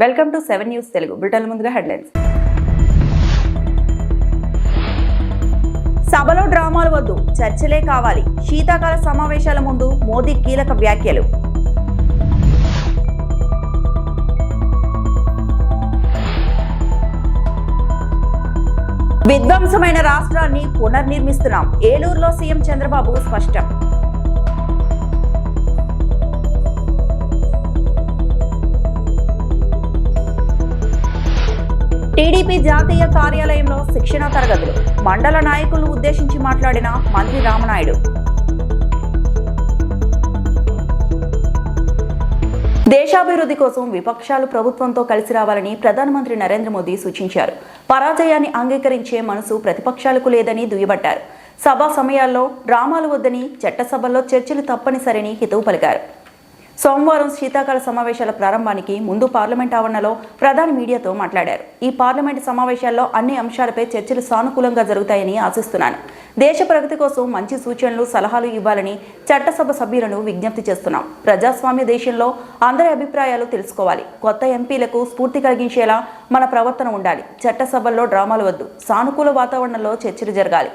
Welcome to seven news Telugu. Britain ముందుగా headlines. సభలో డ్రామాలు వద్దు చర్చలే కావాలి. శీతాకాల సమావేశాల ముందు మోదీ కీలక వ్యాఖ్యలు. విధ్వంసమైన రాష్ట్రాన్ని పునర్నిర్మిస్తున్నాం. ఏలూరులో సీఎం చంద్రబాబు స్పష్టం. టీడీపీ జాతీయ కార్యాలయంలో శిక్షణ తరగతులు. మండల నాయకులను ఉద్దేశించి మాట్లాడిన మంత్రి రామనాయుడు. దేశాభివృద్ధి కోసం విపక్షాలు ప్రభుత్వంతో కలిసి రావాలని ప్రధానమంత్రి నరేంద్ర మోదీ సూచించారు. పరాజయాన్ని అంగీకరించే మనసు ప్రతిపక్షాలకు లేదని దుయ్యబట్టారు. సభా సమయాల్లో డ్రామాలు వద్దని చట్టసభల్లో చర్చలు తప్పనిసరిని హితవు పలికారు. సోమవారం శీతాకాల సమావేశాల ప్రారంభానికి ముందు పార్లమెంట్ ఆవరణలో ప్రధాని మీడియాతో మాట్లాడారు. ఈ పార్లమెంట్ సమావేశాల్లో అన్ని అంశాలపై చర్చలు సానుకూలంగా జరుగుతాయని ఆశిస్తున్నాను. దేశ ప్రగతి కోసం మంచి సూచనలు సలహాలు ఇవ్వాలని చట్టసభ సభ్యులను విజ్ఞప్తి చేస్తున్నాం. ప్రజాస్వామ్య దేశంలో అందరి అభిప్రాయాలు తెలుసుకోవాలి. కొత్త ఎంపీలకు స్ఫూర్తి కలిగించేలా మన ప్రవర్తన ఉండాలి. చట్టసభల్లో డ్రామాలు వద్దు. సానుకూల వాతావరణంలో చర్చలు జరగాలి.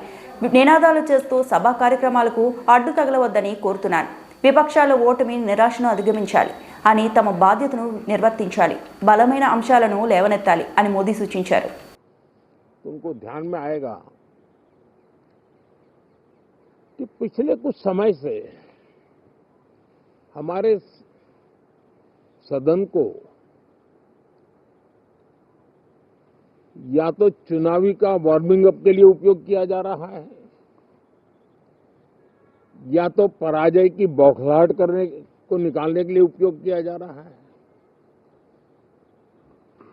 నినాదాలు చేస్తూ సభా కార్యక్రమాలకు అడ్డు తగలవద్దని కోరుతున్నాను. విపక్షాల ఓటమి నిరాశను అధిగమించాలి అని తమ బాధ్యతను నిర్వర్తించాలి బలమైన అంశాలను లేవనెత్తాలి అని మోదీ సూచించారు तो उनको ध्यान में आएगा कि पिछले कुछ समय से हमारे सदन को या तो चुनावी का वार्मिंग अप के लिए उपयोग किया जा रहा है या तो पराजय की बौखलाहट करने को निकालने के लिए उपयोग किया जा रहा है?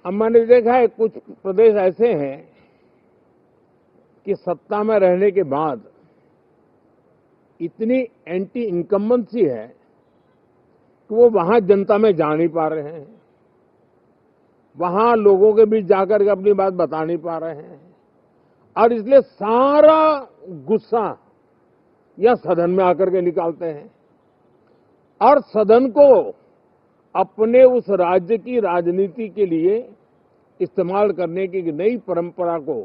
अब मैंने देखा है, कुछ प्रदेश ऐसे हैं कि सत्ता में रहने के बाद इतनी एंटी इनकम्बेंसी है कि वो वहाँ जनता में जा नहीं पा रहे हैं। वहाँ लोगों के बीच जाकर के अपनी बात बता नहीं पा रहे हैं। और इसलिए सारा गुस्सा या सदन में आकर के निकालते हैं। और सदन को अपने उस राज्य की राजनीति के लिए इस्तेमाल करने की नई परंपरा को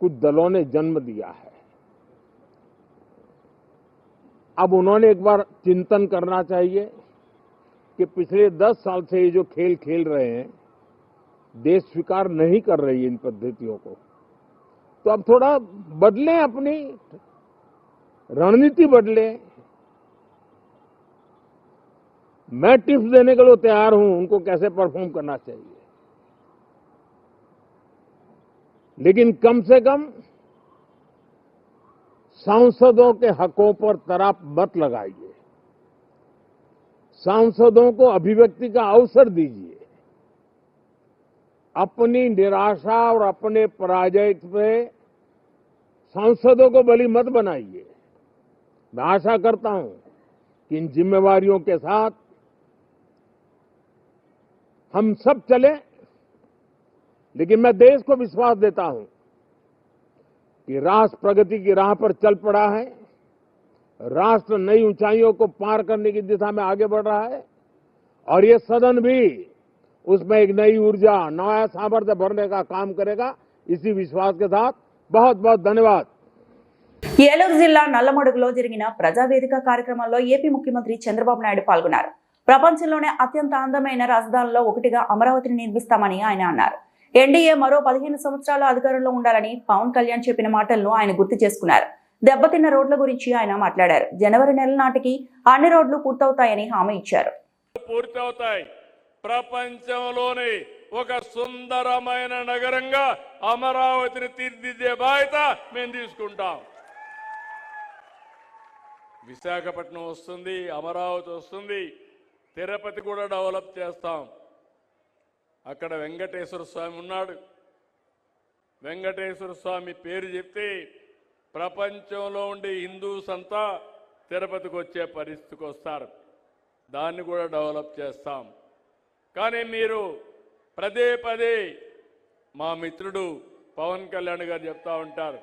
कुछ दलों ने जन्म दिया है। अब उन्होंने एक बार चिंतन करना चाहिए कि पिछले दस साल से ये जो खेल खेल रहे हैं, देश स्वीकार नहीं कर रही इन पद्धतियों को। तो अब थोड़ा बदलें अपनी रणनीति बदले। मैं टिप्स देने के लिए तैयार हूँ, उनको कैसे परफॉर्म करना चाहिए। लेकिन कम से कम सांसदों के हकों पर तराप मत लगाइए। सांसदों को अभिव्यक्ति का अवसर दीजिए। अपनी निराशा और अपने पराजय पे सांसदों को बलि मत बनाइए। मैं आशा करता हूँ कि इन जिम्मेवारियों के साथ हम सब चले, लेकिन मैं देश को विश्वास देता हूँ कि राष्ट्र प्रगति की राह पर चल पड़ा है, राष्ट्र नई ऊंचाइयों को पार करने की दिशा में आगे बढ़ रहा है, और ये सदन भी उसमें एक नई ऊर्जा, नया सामर्थ्य भरने का काम करेगा। इसी विश्वास के साथ बहुत बहुत धन्यवाद। ఏలూరు జిల్లా నల్లమడుగులో జరిగిన ప్రజావేదిక కార్యక్రమంలో ఏపీ ముఖ్యమంత్రి చంద్రబాబు నాయుడు పాల్గొన్నారు. ప్రపంచంలోనే అత్యంత అందమైన రాజధానిలో ఒకటిగా అమరావతిని నిర్మిస్తామని ఆయన అన్నారు. ఎన్డీఏ మరో పదిహేను సంవత్సరాలు అధికారంలో ఉండాలని పవన్ కళ్యాణ్ చెప్పిన మాటలను ఆయన గుర్తు చేసుకున్నారు. దెబ్బతిన్న రోడ్ల గురించి ఆయన మాట్లాడారు. జనవరి నెల నాటికి అన్ని రోడ్లు పూర్తవుతాయని హామీ ఇచ్చారు. పూర్తవుతాయి. ప్రపంచంలోని ఒక సుందరమైన నగరంగా అమరావతిని తీర్చిదిద్దే బాధ్యత మేము తీసుకుంటాం. విశాఖపట్నం వస్తుంది అమరావతి వస్తుంది తిరుపతి కూడా డెవలప్ చేస్తాం. అక్కడ వెంకటేశ్వర స్వామి ఉన్నాడు. వెంకటేశ్వర స్వామి పేరు చెప్తే ప్రపంచంలో ఉండే హిందూస్ అంతా తిరుపతికి వచ్చే పరిస్థితికి వస్తారు. దాన్ని కూడా డెవలప్ చేస్తాం. కానీ మీరు పదే పదే మా మిత్రుడు పవన్ కళ్యాణ్ గారు చెప్తా ఉంటారు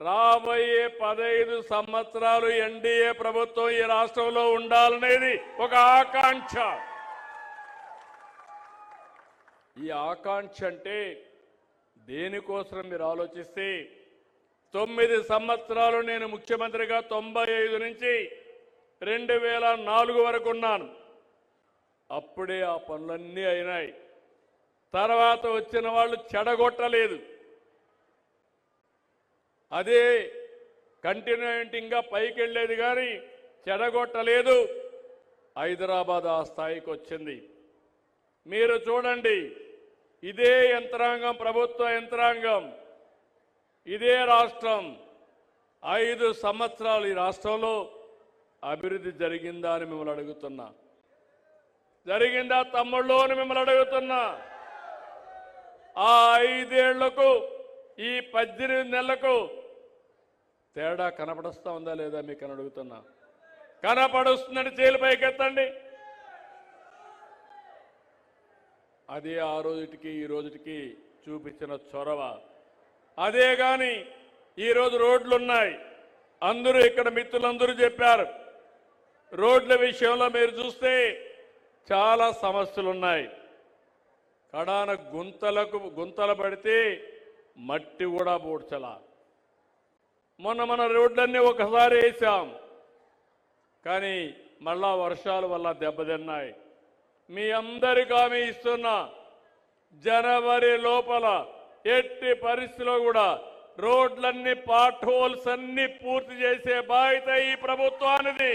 రాబోయే పదహైదు సంవత్సరాలు ఎన్డీఏ ప్రభుత్వం ఈ రాష్ట్రంలో ఉండాలనేది ఒక ఆకాంక్ష. ఈ ఆకాంక్ష అంటే దేనికోసం మీరు ఆలోచిస్తే తొమ్మిది సంవత్సరాలు నేను ముఖ్యమంత్రిగా తొంభై ఐదు నుంచి రెండు వేల నాలుగు వరకు ఉన్నాను. అప్పుడే ఆ పనులన్నీ అయినాయి. తర్వాత వచ్చిన వాళ్ళు చెడగొట్టలేదు. అదే కంటిన్యూటింగ్గా పైకి వెళ్ళేది కానీ చెడగొట్టలేదు. హైదరాబాద్ ఆ స్థాయికి వచ్చింది. మీరు చూడండి ఇదే యంత్రాంగం ప్రభుత్వ యంత్రాంగం ఇదే రాష్ట్రం. ఐదు సంవత్సరాలు ఈ రాష్ట్రంలో అభివృద్ధి జరిగిందా అని మిమ్మల్ని అడుగుతున్నా. జరిగిందా తమ్ముళ్ళు అని మిమ్మల్ని అడుగుతున్నా. ఆ ఐదేళ్ళకు ఈ పద్దెనిమిది నెలలకు తేడా కనపడుస్తా ఉందా లేదా మీకు అని అడుగుతున్నా. కనపడుస్తుందని చేలు పైకెత్తండి. అదే ఆ రోజుటికి ఈ రోజుటికి చూపించిన చొరవ. అదే గాని ఈరోజు రోడ్లు ఉన్నాయి అందరూ ఇక్కడ మిత్రులందరూ చెప్పారు. రోడ్ల విషయంలో మీరు చూస్తే చాలా సమస్యలు ఉన్నాయి కడాన గుంతలకు గుంతలు పడితే మట్టి కూడా పూడ్చలా. మొన్న మన రోడ్లన్నీ ఒకసారి వేసాం. కానీ మళ్ళా వర్షాల వల్ల దెబ్బతిన్నాయి. మీ అందరికీ హామీ ఇస్తున్నా జనవరి లోపల ఎట్టి పరిస్థితిలో కూడా రోడ్లన్నీ పాట్ హోల్స్ అన్ని పూర్తి చేసే బాధ్యత ఈ ప్రభుత్వానిది.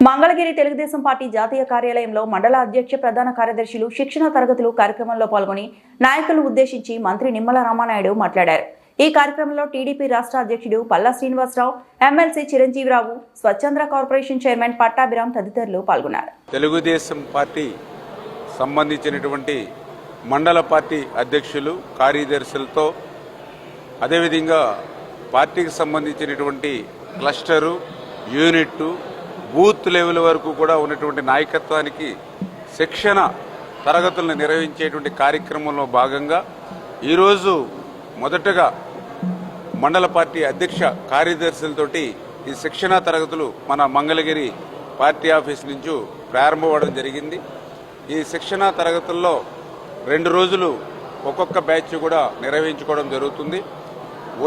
మంగళగిరి తెలుగుదేశం పార్టీ జాతీయ కార్యాలయంలో మండల అధ్యక్ష ప్రధాన కార్యదర్శులు శిక్షణ తరగతులు కార్యక్రమంలో పాల్గొని నాయకులు ఉద్దేశించి మంత్రి నిమ్మల రామానాయుడు మాట్లాడారు. ఈ కార్యక్రమంలో టీడీపీ రాష్ట్ర అధ్యక్షుడు Palla Srinivasa Rao MLC Chiranjeevi Rao స్వచ్ఛంద్ర corporation chairman Pattabhiram తదితరులు పాల్గొన్నారు. తెలుగుదేశం పార్టీ సంబంధించినటువంటి మండల పార్టీ అధ్యక్షులు కార్యదర్శులతో అదేవిధంగా పార్టీకి సంబంధించినటువంటి క్లస్టరు యూనిట్ బూత్ లెవెల్ వరకు కూడా ఉన్నటువంటి నాయకత్వానికి శిక్షణ తరగతులను నిర్వహించేటువంటి కార్యక్రమంలో భాగంగా ఈరోజు మొదటగా మండల పార్టీ అధ్యక్ష కార్యదర్శులతోటి ఈ శిక్షణా తరగతులు మన మంగళగిరి పార్టీ ఆఫీస్ నుంచి ప్రారంభమవడం జరిగింది. ఈ శిక్షణా తరగతుల్లో రెండు రోజులు ఒక్కొక్క బ్యాచ్ కూడా నిర్వహించుకోవడం జరుగుతుంది.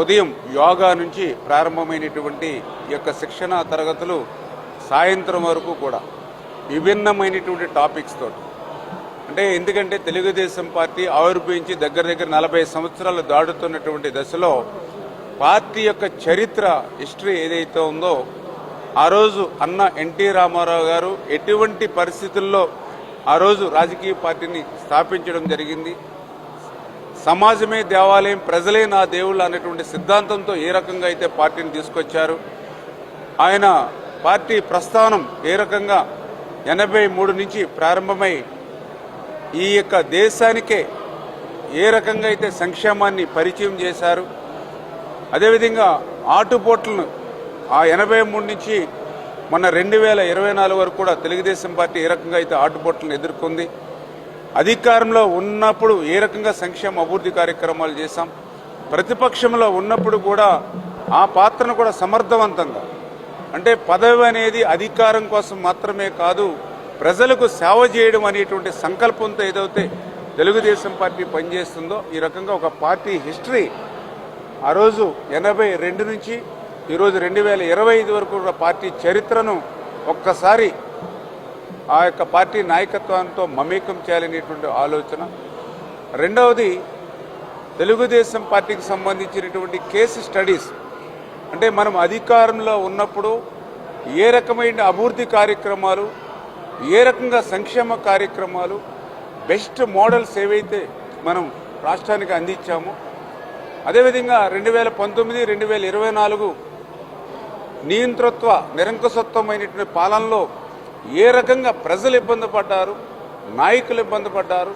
ఉదయం యోగా నుంచి ప్రారంభమైనటువంటి ఈ యొక్క శిక్షణా తరగతులు సాయంత్రం వరకు కూడా విభిన్నమైనటువంటి టాపిక్స్ తోటి అంటే ఎందుకంటే తెలుగుదేశం పార్టీ ఆవిర్భవించి దగ్గర దగ్గర నలభై సంవత్సరాలు దాడుతున్నటువంటి దశలో పార్టీ యొక్క చరిత్ర హిస్టరీ ఏదైతే ఉందో ఆ రోజు అన్న ఎన్టీ రామారావు గారు ఎటువంటి పరిస్థితుల్లో ఆ రోజు రాజకీయ పార్టీని స్థాపించడం జరిగింది? సమాజమే దేవాలయం ప్రజలే నా దేవుళ్ళు అనేటువంటి సిద్ధాంతంతో ఏ రకంగా అయితే పార్టీని తీసుకొచ్చారు? ఆయన పార్టీ ప్రస్థానం ఏ రకంగా ఎనభై మూడు నుంచి ప్రారంభమై ఈ యొక్క దేశానికే ఏ రకంగా అయితే సంక్షేమాన్ని పరిచయం చేశారు అదేవిధంగా ఆటుపోట్లను ఆ ఎనభై మూడు నుంచి మొన్న రెండు వేల ఇరవై నాలుగు వరకు కూడా తెలుగుదేశం పార్టీ ఏ రకంగా అయితే ఆటుపోట్లను ఎదుర్కొంది అధికారంలో ఉన్నప్పుడు ఏ రకంగా సంక్షేమ అభివృద్ధి కార్యక్రమాలు చేశాం ప్రతిపక్షంలో ఉన్నప్పుడు కూడా ఆ పాత్రను కూడా సమర్థవంతంగా అంటే పదవి అనేది అధికారం కోసం మాత్రమే కాదు ప్రజలకు సేవ చేయడం అనేటువంటి సంకల్పంతో ఏదైతే తెలుగుదేశం పార్టీ పనిచేస్తుందో ఈ రకంగా ఒక పార్టీ హిస్టరీ ఆ రోజు ఎనభై రెండు నుంచి ఈరోజు రెండు వేల ఇరవై ఐదు వరకు కూడా పార్టీ చరిత్రను ఒక్కసారి ఆ యొక్క పార్టీ నాయకత్వంతో మమేకం చేయాలనేటువంటి ఆలోచన. రెండవది తెలుగుదేశం పార్టీకి సంబంధించినటువంటి కేసు స్టడీస్. అంటే మనం అధికారంలో ఉన్నప్పుడు ఏ రకమైన అభివృద్ధి కార్యక్రమాలు ఏ రకంగా సంక్షేమ కార్యక్రమాలు బెస్ట్ మోడల్స్ ఏవైతే మనం రాష్ట్రానికి అందించామో అదేవిధంగా రెండు వేల పంతొమ్మిది రెండు వేల ఇరవై నాలుగు నియంతృత్వ నిరంకుశత్వమైనటువంటి పాలనలో ఏ రకంగా ప్రజలు ఇబ్బంది పడ్డారు నాయకులు ఇబ్బంది పడ్డారు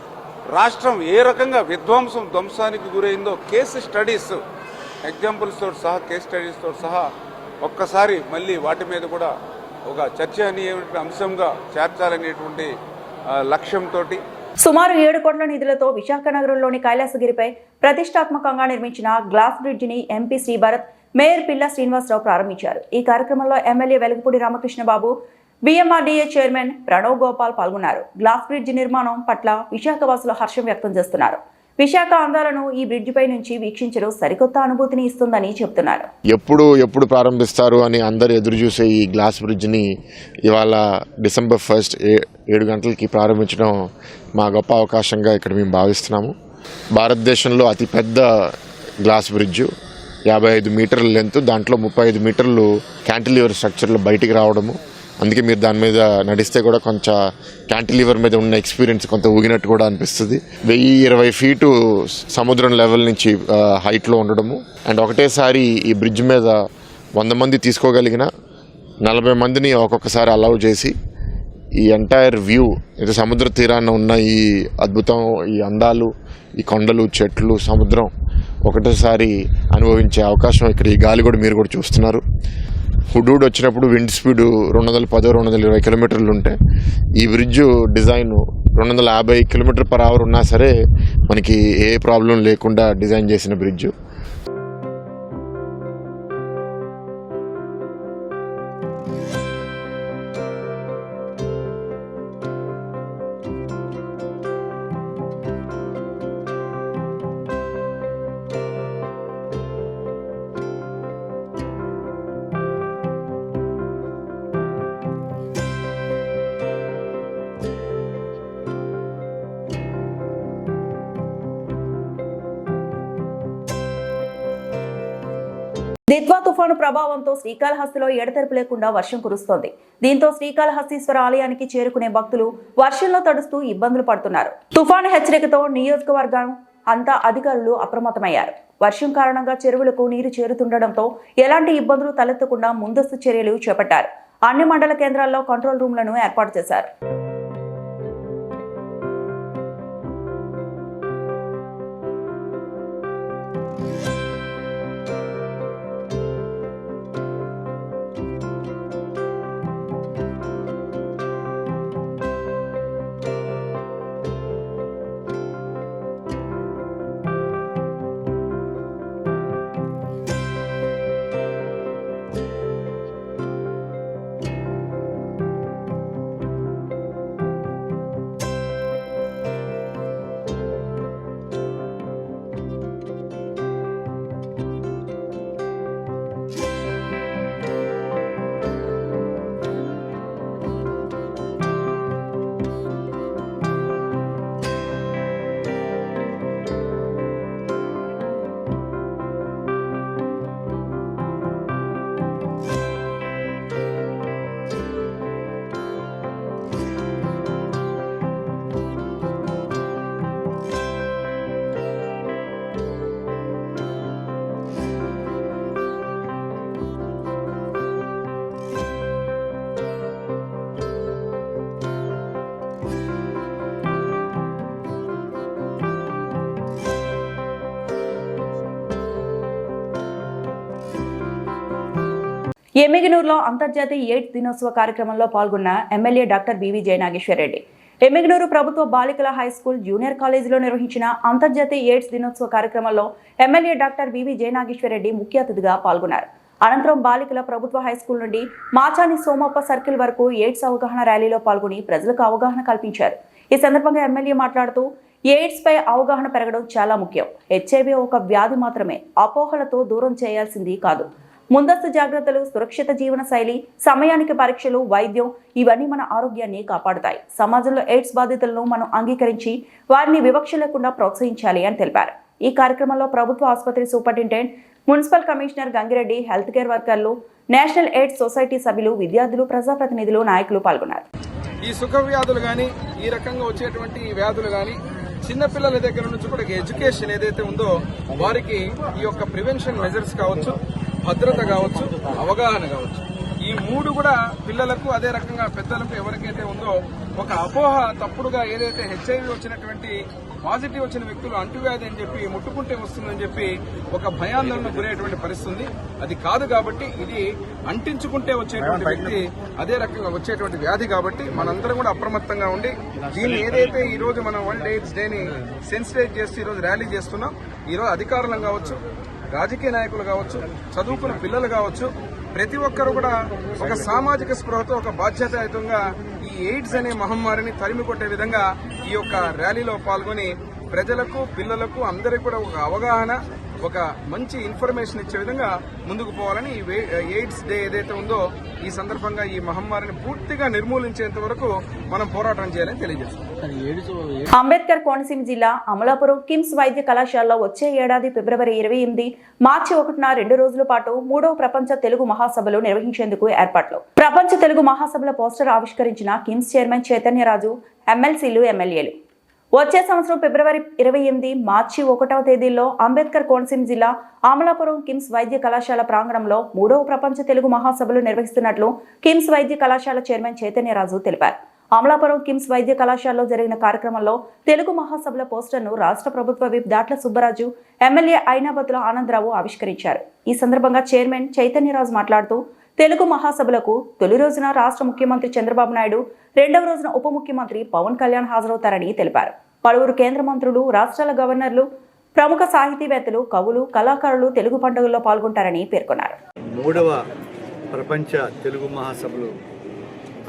రాష్ట్రం ఏ రకంగా విధ్వంసం ధ్వంసానికి గురైందో కేసు స్టడీస్ ఎగ్జాంపుల్స్తో సహా కేస్ స్టడీస్తో సహా ఒక్కసారి మళ్ళీ వాటి మీద కూడా ఒక చర్చనీయమైన అంశంగా చేర్చాలనేటువంటి లక్ష్యంతో సుమారు ఏడు కోట్ల నిధులతో విశాఖ నగరంలోని కైలాసగిరిపై ప్రతిష్టాత్మకంగా నిర్మించిన గ్లాస్ బ్రిడ్జిని ఎంపీ శ్రీభరత్ మేయర్ పిల్ల శ్రీనివాసరావు ప్రారంభించారు. ఈ కార్యక్రమంలో MLA Velagapudi Ramakrishna Babu BMRDA chairman Pranav Gopal పాల్గొన్నారు. గ్లాస్ బ్రిడ్జ్ నిర్మాణం పట్ల విశాఖవాసులు హర్షం వ్యక్తం చేస్తున్నారు. విశాఖ అందాలను ఈ బ్రిడ్జిపై నుంచి వీక్షించడం సరికొత్త అనుభూతిని ఇస్తుందని చెప్తున్నారు. ఎప్పుడు ఎప్పుడు ప్రారంభిస్తారు అని అందరు ఎదురు చూసే ఈ గ్లాస్ బ్రిడ్జ్ని ఇవాళ డిసెంబర్ ఫస్ట్ ఏ ఏడు గంటలకి ప్రారంభించడం మా గొప్ప అవకాశంగా ఇక్కడ మేము భావిస్తున్నాము. భారతదేశంలో అతిపెద్ద గ్లాస్ బ్రిడ్జ్ యాభై ఐదు మీటర్ల లెంత్ దాంట్లో ముప్పై ఐదు మీటర్లు క్యాంటిలివర్ స్ట్రక్చర్లు బయటికి రావడము అందుకే మీరు దాని మీద నడిస్తే కూడా కొంచెం క్యాంటిలివర్ మీద ఉన్న ఎక్స్పీరియన్స్ కొంత ఊగినట్టు కూడా అనిపిస్తుంది. వెయ్యి ఇరవై ఫీటు సముద్రం లెవెల్ నుంచి హైట్లో ఉండడము. అండ్ ఒకటేసారి ఈ బ్రిడ్జ్ మీద వంద మంది తీసుకోగలిగిన నలభై మందిని ఒక్కొక్కసారి అలౌ చేసి ఈ ఎంటైర్ వ్యూ ఇది సముద్ర తీరాన ఉన్న ఈ అద్భుతం ఈ అందాలు ఈ కొండలు చెట్లు సముద్రం ఒకటేసారి అనుభవించే అవకాశం ఇక్కడ ఈ గాలి కూడా మీరు కూడా చూస్తున్నారు. హుడూడ్ వచ్చినప్పుడు విండ్ స్పీడ్ రెండు వందల పదో రెండు వందల ఇరవై కిలోమీటర్లు ఉంటే ఈ బ్రిడ్జ్ డిజైన్ రెండు వందల యాభై కిలోమీటర్ పర్ అవర్ ఉన్నా సరే మనకి ఏ ప్రాబ్లం లేకుండా డిజైన్ చేసిన బ్రిడ్జ్. దిత్వా తుఫాను ప్రభావంతో శ్రీకాళహస్తిలో ఎడతెరపు లేకుండా వర్షం కురుస్తోంది. దీంతో శ్రీకాళహస్తీశ్వర ఆలయానికి చేరుకునే భక్తులు వర్షంలో తడుస్తూ ఇబ్బందులు పడుతున్నారు. తుఫాను హెచ్చరికతో నియోజకవర్గం అంతా అధికారులు అప్రమత్తమయ్యారు. వర్షం కారణంగా చెరువులకు నీరు చేరుతుండటంతో ఎలాంటి ఇబ్బందులు తలెత్తకుండా ముందస్తు చర్యలు చేపట్టారు. అన్ని మండల కేంద్రాల్లో కంట్రోల్ రూమ్లను ఏర్పాటు చేశారు. ఎమ్మిగనూరులో అంతర్జాతీయ ఎయిడ్స్ దినోత్సవ కార్యక్రమంలో పాల్గొన్న MLA doctor BV Jayanageswara Reddy Yemmiganur ప్రభుత్వ బాలికల హై స్కూల్ జూనియర్ కాలేజీలో నిర్వహించిన అంతర్జాతీయ ఎయిడ్స్ దినోత్సవ కార్యక్రమంలో ఎమ్మెల్యే డాక్టర్ బివి జయనాగేశ్వరరెడ్డి ముఖ్య అతిథిగా పాల్గొన్నారు. అనంతరం బాలికల ప్రభుత్వ హై స్కూల్ నుండి మాచాని సోమప్ప సర్కిల్ వరకు ఎయిడ్స్ అవగాహన ర్యాలీలో పాల్గొని ప్రజలకు అవగాహన కల్పించారు. ఈ సందర్భంగా ఎమ్మెల్యే మాట్లాడుతూ ఎయిడ్స్ పై అవగాహన పెరగడం చాలా ముఖ్యం. హెచ్ఐవి ఒక వ్యాధి మాత్రమే. అపోహలతో దూరం చేయాల్సింది కాదు. ముందస్తు జాగ్రత్తలు సురక్షిత జీవన శైలి సమయానికి పరీక్షలు వైద్యం ఇవన్నీ మన ఆరోగ్యాన్ని కాపాడుతాయి. సమాజంలో ఎయిడ్స్ బాధితులను మనం అంగీకరించి వారిని వివక్ష లేకుండా ప్రోత్సహించాలి అని తెలిపారు. ఈ కార్యక్రమంలో ప్రభుత్వ ఆసుపత్రి superintendent municipal commissioner Gangireddy health care వర్కర్లు నేషనల్ ఎయిడ్స్ సొసైటీ సభ్యులు విద్యార్థులు ప్రజాప్రతినిధులు నాయకులు పాల్గొన్నారు. ఈ సుఖ వ్యాధులు కానీ ఈ రకంగా వచ్చేటువంటి వ్యాధులు కానీ చిన్నపిల్లల దగ్గర నుంచి కూడా ఎడ్యుకేషన్ ఏదైతే ఉందో వారికి ఈ యొక్క ప్రివెన్షన్ మెజర్స్ కావచ్చు భద్రత కావచ్చు అవగాహన కావచ్చు. ఈ మూడు కూడా పిల్లలకు అదే రకంగా పెద్దలకు ఎవరికైతే ఉందో ఒక అపోహ తప్పుడుగా ఏదైతే హెచ్ఐవి వచ్చినటువంటి పాజిటివ్ వచ్చిన వ్యక్తులు అంటువ్యాధి అని చెప్పి ముట్టుకుంటే వస్తుందని చెప్పి ఒక భయాందోళన గురేటువంటి పరిస్థితి అది కాదు కాబట్టి ఇది అంటించుకుంటే వచ్చేటువంటి వ్యక్తి అదే రకంగా వచ్చేటువంటి వ్యాధి కాబట్టి మనందరం కూడా అప్రమత్తంగా ఉండి దీన్ని ఏదైతే ఈ రోజు మనం వరల్డ్ ఎయిడ్స్ డేని సెన్సిటైజ్ చేస్తూ ఈ రోజు ర్యాలీ చేస్తున్నాం ఈ రోజు అధికారులం కావచ్చు రాజకీయ నాయకులు కావచ్చు చదువుకున్న పిల్లలు కావచ్చు ప్రతి ఒక్కరు కూడా ఒక సామాజిక స్పృహతో ఒక బాధ్యతాయుతంగా ఈ ఎయిడ్స్ అనే మహమ్మారిని తరిమి కొట్టే విధంగా ఈ యొక్క ర్యాలీలో పాల్గొని ప్రజలకు పిల్లలకు అందరికీ కూడా ఒక అవగాహన ఒక మంచి ఇన్ఫర్మేషన్ ఇచ్చే విధంగా ముందుకు పోవాలని ఎయిడ్స్ డే ఏదైతే ఉందో ఈ సందర్భంగా ఈ మహమ్మారిని పూర్తిగా నిర్మూలించేంత వరకు మనం పోరాటం చేయాలని తెలియజేస్తాం అంబేద్కర్ కోనసీమ జిల్లా అమలాపురం కిమ్స్ వైద్య కళాశాలలో వచ్చే ఏడాది ఫిబ్రవరి ఇరవై ఎనిమిది మార్చి ఒకటిన రెండు రోజుల పాటు మూడవ ప్రపంచ తెలుగు మహాసభలు నిర్వహించేందుకు ఏర్పాట్లు. ప్రపంచ తెలుగు మహాసభల పోస్టర్ ఆవిష్కరించిన కిమ్స్ చైర్మన్ చైతన్యరాజు ఎమ్మెల్సీలు ఎమ్మెల్యేలు. వచ్చే సంవత్సరం ఫిబ్రవరి ఇరవై ఎనిమిది మార్చి ఒకటవ తేదీల్లో అంబేద్కర్ కోనసీమ జిల్లా ఆమలాపురం కిమ్స్ వైద్య కళాశాల ప్రాంగణంలో మూడవ ప్రపంచ తెలుగు మహాసభలు నిర్వహిస్తున్నట్లు కిమ్స్ వైద్య కళాశాల చైర్మన్ చైతన్యరాజు తెలిపారు. అమలాపురం కిమ్స్ వైద్య కళాశాలలో జరిగిన కార్యక్రమంలో తెలుగు మహాసభల పోస్టర్ను రాష్ట్ర ప్రభుత్వ విప్ దాట్ల సుబ్బరాజు ఎమ్మెల్యే ఐనాబతుల ఆనందరావు ఆవిష్కరించారు. ఈ సందర్భంగా చైర్మన్ చైతన్యరాజు మాట్లాడుతూ తెలుగు మహాసభలకు తొలి రోజున రాష్ట్ర ముఖ్యమంత్రి చంద్రబాబు నాయుడు రెండవ రోజున ఉప ముఖ్యమంత్రి పవన్ కళ్యాణ్ హాజరవుతారని తెలిపారు. పలువురు కేంద్ర మంత్రులు రాష్ట్రాల గవర్నర్లు ప్రముఖ సాహితీవేత్తలు కవులు కళాకారులు తెలుగు పండుగల్లో పాల్గొంటారని పేర్కొన్నారు. మూడవ ప్రపంచ తెలుగు మహాసభలు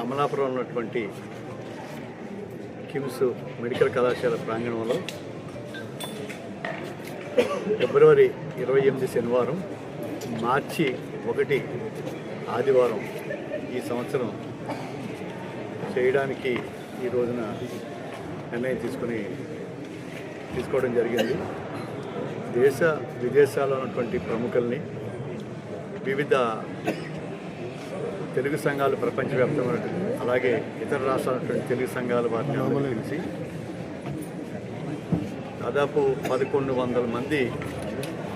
అమలాపురం ఉన్నటువంటి కిమ్స్ మెడికల్ కళాశాల ప్రాంగణంలో ఫిబ్రవరి ఇరవై ఎనిమిది శనివారం మార్చి ఒకటి ఆదివారం ఈ సంవత్సరం చేయడానికి ఈ రోజున నిర్ణయం తీసుకుని తీసుకోవడం జరిగింది. దేశ విదేశాల్లో ఉన్నటువంటి ప్రముఖుల్ని వివిధ తెలుగు సంఘాలు ప్రపంచవ్యాప్తంగా అలాగే ఇతర రాష్ట్రాలటువంటి తెలుగు సంఘాల వారిని అమలు దాదాపు పదకొండు వందల మంది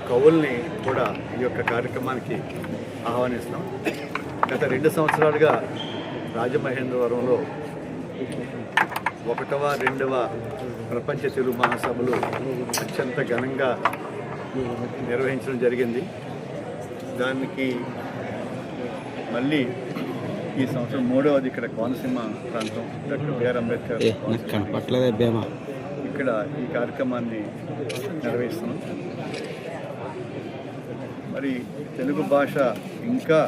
కవుల్ని కూడా ఈ యొక్క కార్యక్రమానికి ఆహ్వానిస్తున్నాం. గత రెండు సంవత్సరాలుగా రాజమహేంద్రవరంలో ఒకటవ రెండవ ప్రపంచ తెలుగు మహాసభలు అత్యంత ఘనంగా నిర్వహించడం జరిగింది. దానికి మళ్ళీ ఈ సంవత్సరం మూడవది ఇక్కడ కోనసీమ ప్రాంతం. డాక్టర్ బిఆర్ అంబేద్కర్ ఇక్కడ ఈ కార్యక్రమాన్ని నిర్వహిస్తున్నాం. మరి తెలుగు భాష ఇంకా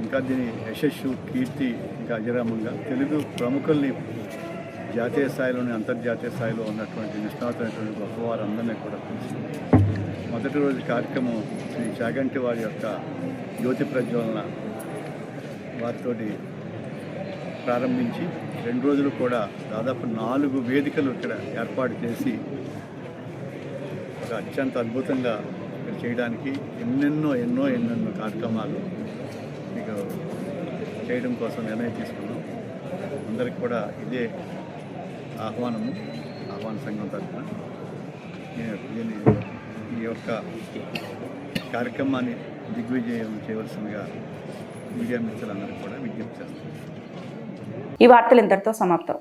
ఇంకా దీని యశస్సు కీర్తి ఇంకా అజరామంగా తెలుగు ప్రముఖుల్ని జాతీయ స్థాయిలోని అంతర్జాతీయ స్థాయిలో ఉన్నటువంటి నిష్ణాతులైనటువంటి గొప్పవారందరినీ కూడా మొదటి రోజు కార్యక్రమం శ్రీ చాగంటి వారి యొక్క జ్యోతి ప్రజ్వలన వారితోటి ప్రారంభించి రెండు రోజులు కూడా దాదాపు నాలుగు వేదికలు ఇక్కడ ఏర్పాటు చేసి ఒక అత్యంత అద్భుతంగా చేయడానికి ఎన్నెన్నో ఎన్నో ఎన్నెన్నో కార్యక్రమాలు మీకు చేయడం కోసం నిర్ణయం తీసుకున్నాం. అందరికి కూడా ఇదే ఆహ్వానము ఆహ్వాన సంఘం తరఫున. నేను ఈ యొక్క కార్యక్రమాన్ని దిగ్విజయం చేయవలసిందిగా మీడియా మిత్రులందరికీ కూడా విజ్ఞప్తి ఈ వార్తలు ఇంతటితో సమాప్తం.